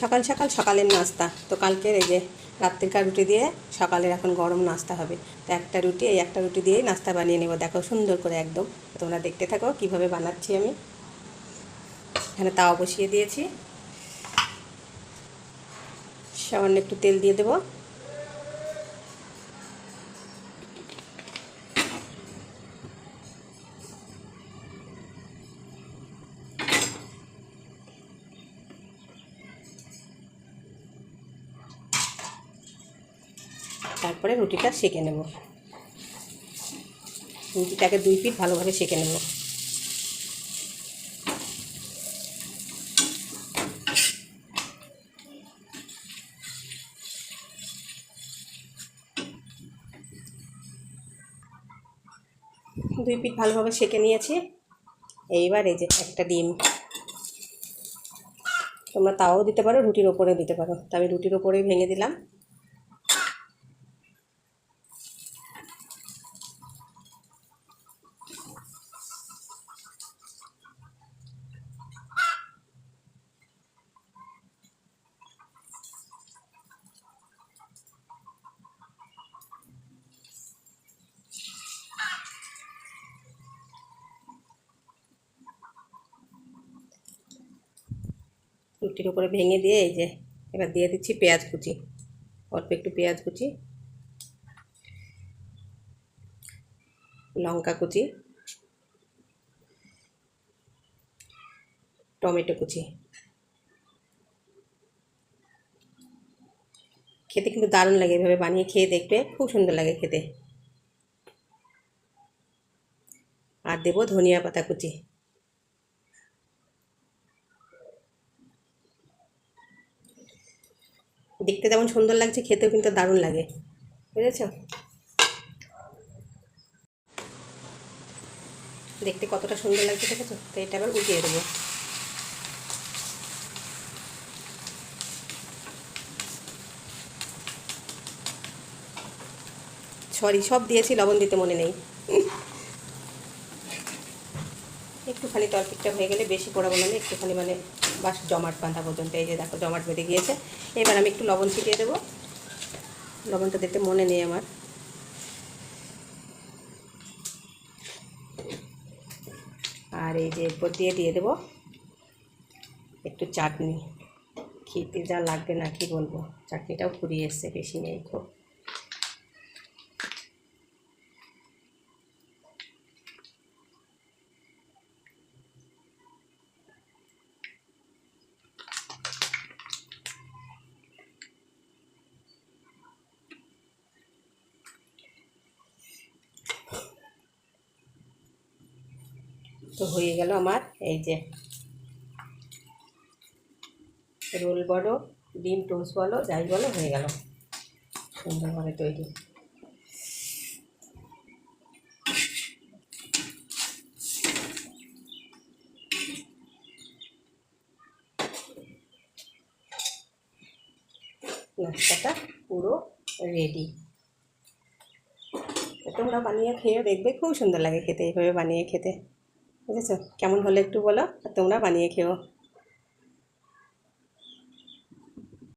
সকাল সকাল সকালের নাস্তা। তো কালকের এই যে রাত্রিকার রুটি দিয়ে সকালের এখন গরম নাস্তা হবে। তো একটা রুটি, এই একটা রুটি দিয়েই নাস্তা বানিয়ে নেব। দেখো সুন্দর করে একদম। তোমরা দেখতে থাকো কীভাবে বানাচ্ছি আমি। এখানে তাও বসিয়ে দিয়েছি। সামান্য একটু তেল দিয়ে দেবো। তারপরে রুটিটা সেঁকে নেব। রুটিটাকে দুই পিঠ ভালোভাবে সেঁকে নেব। দুই পিঠ ভালোভাবে সেঁকে নিয়েছি। এইবার এই যে একটা ডিম। তোমরা তাও দিতে পারো, রুটির ওপরে দিতে পারো। তো আমি রুটির ওপরেই ভেঙে দিলাম। রুটির উপরে ভেঙে দিয়ে এই যে এবার দিয়ে দিচ্ছি পেঁয়াজ কুচি। অল্প একটু পেঁয়াজ কুচি। লঙ্কা কুচি। টমেটো কুচি। খেতে কিন্তু দারুণ লাগে এভাবে বানিয়ে খেয়ে দেখবে। খুব সুন্দর লাগে খেতে। আর দেবো ধনিয়া পাতা কুচি। দেখতে যেমন সুন্দর লাগছে, খেতেও কিন্তু দারুণ লাগে। বুঝেছ? দেখতে কতটা সুন্দর লাগছে দেখেছ? তো এটা আবার উঠিয়ে দেবো। সরি সব দিয়েছি, লবণ দিতে মনে নেই। একটুখানি তরপিকটা হয়ে গেলে বেশি পোড়াবো না, একটুখানি মানে বাস জমাট বাঁধা পর্যন্ত, এই যে দেখো জমাট বেঁধে গিয়েছে। এবার আমি একটু লবণ ছিটিয়ে দেবো। লবণটা দিতে মনে নেই আমার। আর এই যে এরপর দিয়ে দিয়ে দেবো একটু চাটনি। খেতে যা লাগবে না, কি বলব? চাটনিটাও ফুরিয়ে এসছে, বেশি নেই খুব। তো হয়ে গেল আমার, এই যে। রোল বলো, ডিম টোস্ট বলো, যাই বলো, হয়ে গেল। সুন্দরভাবে তৈরি। নাস্তাটা পুরো রেডি তোমরা বানিয়ে খেয়ে দেখবে, খুব সুন্দর লাগে খেতে, এইভাবে বানিয়ে খেতে। বুঝেছ কেমন হলে একটু বলো আর তোমরা বানিয়ে খেও।